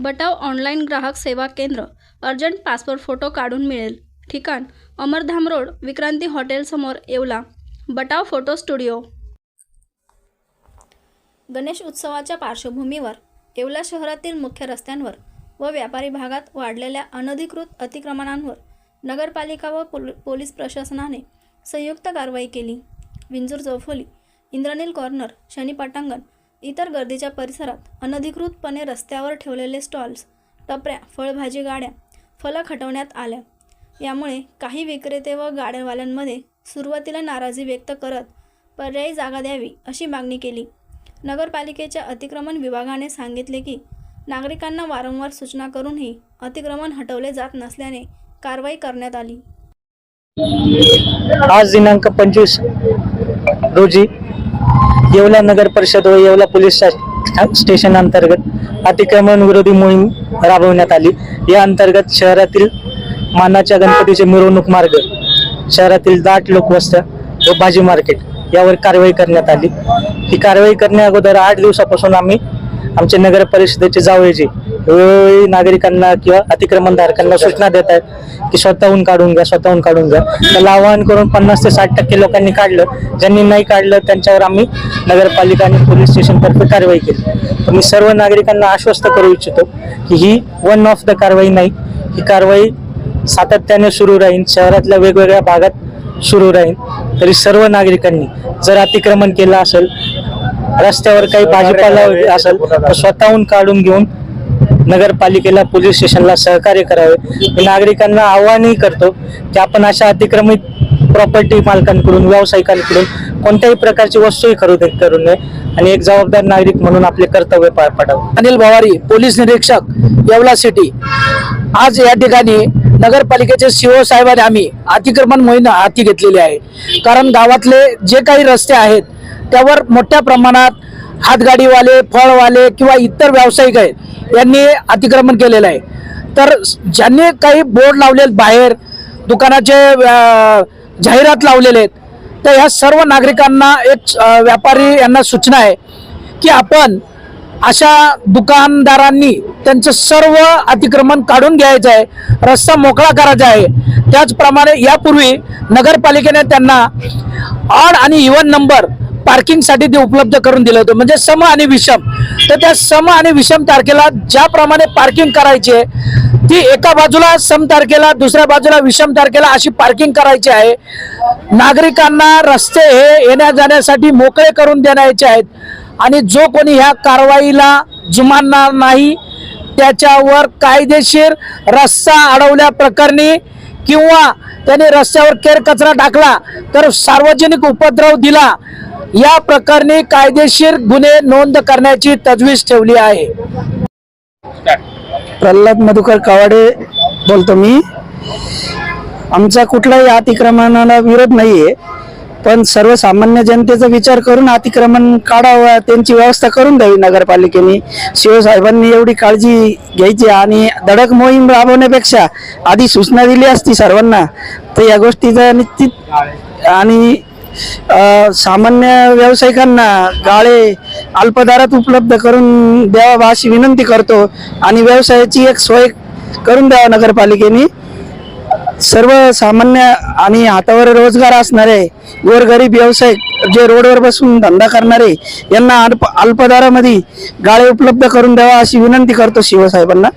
बटाव online ग्राहक सेवा केंद्र अर्जंट पासपोर्ट फोटो काढून मिळेल. ठिकाण अमरधाम रोड विक्रांती हॉटेलसमोर Yeola. Batav photo studio. Ganesh उत्सवाच्या पार्श्वभूमीवर येवला शहरातील मुख्य रस्त्यांवर व व्यापारी भागात वाढलेल्या अनधिकृत अतिक्रमणांवर नगरपालिका व पोल पोलीस प्रशासनाने संयुक्त कारवाई केली. विंजूर चौफोली इंद्रनील कॉर्नर शनी पटांगण इतर गर्दीच्या परिसरात अनधिकृतपणे रस्त्यावर ठेवलेले स्टॉल्स टपऱ्या फळभाजी गाड्या फलक हटवण्यात आल्या. यामुळे काही विक्रेते व गाड्यावाल्यांमध्ये सुरुवातीला नाराजी व्यक्त करत पर्यायी जागा द्यावी अशी मागणी केली. नगरपालिकेच्या अतिक्रमण विभागाने सांगितले की नागरिकांना वारंवार सूचना करूनही अतिक्रमण हटवले जात नसल्याने कारवाई करण्यात आली. आज दिनांक पंचवीस रोजी येवला नगर परिषद व येवला पोलीस स्टेशन अंतर्गत अतिक्रमण विरोधी मोहीम राबवण्यात आली. या अंतर्गत शहरातील मानाच्या गणपतीचे मिरवणूक मार्ग शहरातील दाट लोकवस्त्या व भाजी मार्केट यावर कारवाई करण्यात आली. ही कारवाई करण्या अगोदर आठ दिवसापासून आम्ही आमचे नगर परिषदेचे जावयाचे वेळोवेळी नागरिकांना किंवा अतिक्रमणधारकांना सूचना देत आहेत की स्वतःहून काढून घ्या स्वतःहून काढून घ्या. त्याला आवाहन करून पन्नास ते साठ टक्के लोकांनी काढलं. ज्यांनी नाही काढलं त्यांच्यावर आम्ही नगरपालिका आणि पोलीस स्टेशनतर्फे कारवाई केली. तर मी सर्व नागरिकांना आश्वस्त करू इच्छितो की ही वन ऑफ द कारवाई नाही. ही कारवाई सातत्याने सुरू राहील शहरातल्या वेगवेगळ्या भागात सुरू राहील. तरी सर्व नागरिकांनी जर अतिक्रमण केलं असेल रस्त्यावर काही भाजीपाला वगैरे असेल तर स्वतःहून काढून घेऊन नगरपालिकेला पोलीस स्टेशनला सहकार्य करावे. नागरिकांना आव्हानही करतो की आपण अशा अतिक्रमित प्रॉपर्टी मालकांकडून व्यावसायिकांकडून कोणत्याही प्रकारची वस्तूही खरेदी करू नये आणि एक जबाबदार नागरिक म्हणून आपले कर्तव्य पार पाडावे. अनिल भवारी पोलीस निरीक्षक येवला सिटी. आज या ठिकाणी नगरपालिकेचे सीओ साहेबांनी आम्ही अतिक्रमण मोहीम हाती घेतलेली आहे. कारण गावातले जे काही रस्ते आहेत त्यावर मोठ्या प्रमाणात हातगाडीवाले फळवाले किंवा इतर व्यावसायिक आहेत यांनी अतिक्रमण केलेलं आहे. तर ज्यांनी काही बोर्ड लावलेत बाहेर दुकानाचे जाहिरात लावलेले आहेत तर ह्या सर्व नागरिकांना एक व्यापारी यांना सूचना आहे की आपण अशा दुकानदारांनी त्यांचं सर्व अतिक्रमण काढून घ्यायचं आहे रस्ता मोकळा करायचा आहे. त्याचप्रमाणे यापूर्वी नगरपालिकेने त्यांना ऑड आणि इवन नंबर पार्किंगसाठी ते उपलब्ध करून दिलं होतं. म्हणजे सम आणि विषम. तर त्या सम आणि विषम तारखेला ज्याप्रमाणे पार्किंग करायची आहे ती एका बाजूला सम तारखेला दुसऱ्या बाजूला विषम तारखेला अशी पार्किंग करायची आहे. नागरिकांना रस्ते हे येण्या जाण्यासाठी मोकळे करून देण्याचे आहेत. आणि जो कोणी ह्या कारवाईला जुमानणार नाही त्याच्यावर कायदेशीर रस्ता अडवल्या प्रकरणी किंवा त्याने रस्त्यावर केर कचरा टाकला तर सार्वजनिक उपद्रव दिला या प्रकरणी कायदेशीर गुन्हे नोंद करण्याची तजवीज ठेवली आहे. प्रल्हाद मधुकर कावाडे बोलतो मी. आमचा कुठलाही अतिक्रमणाला विरोध नाहीये पण सर्वसामान्य जनतेचा विचार करून अतिक्रमण काढावं त्यांची व्यवस्था करून द्यावी नगरपालिकेने. शिवसाहेबांनी एवढी काळजी घ्यायची आणि धडक मोहीम राबवण्यापेक्षा आधी सूचना दिली असती सर्वांना तर या गोष्टीचा निश्चित आणि सामान्य व्यावसायिकांना गाळे अल्पदरात उपलब्ध करून द्यावा अशी विनंती करतो आणि व्यवसायाची एक सोय करून द्यावा नगरपालिकेने. सर्वसामान्य आणि हातावर रोजगार असणारे गोरगरीब व्यावसायिक जे रोडवर बसून धंदा करणारे यांना अल्प अल्पदरामध्ये गाळे उपलब्ध करून द्यावा अशी विनंती करतो शिवसाहेबांना.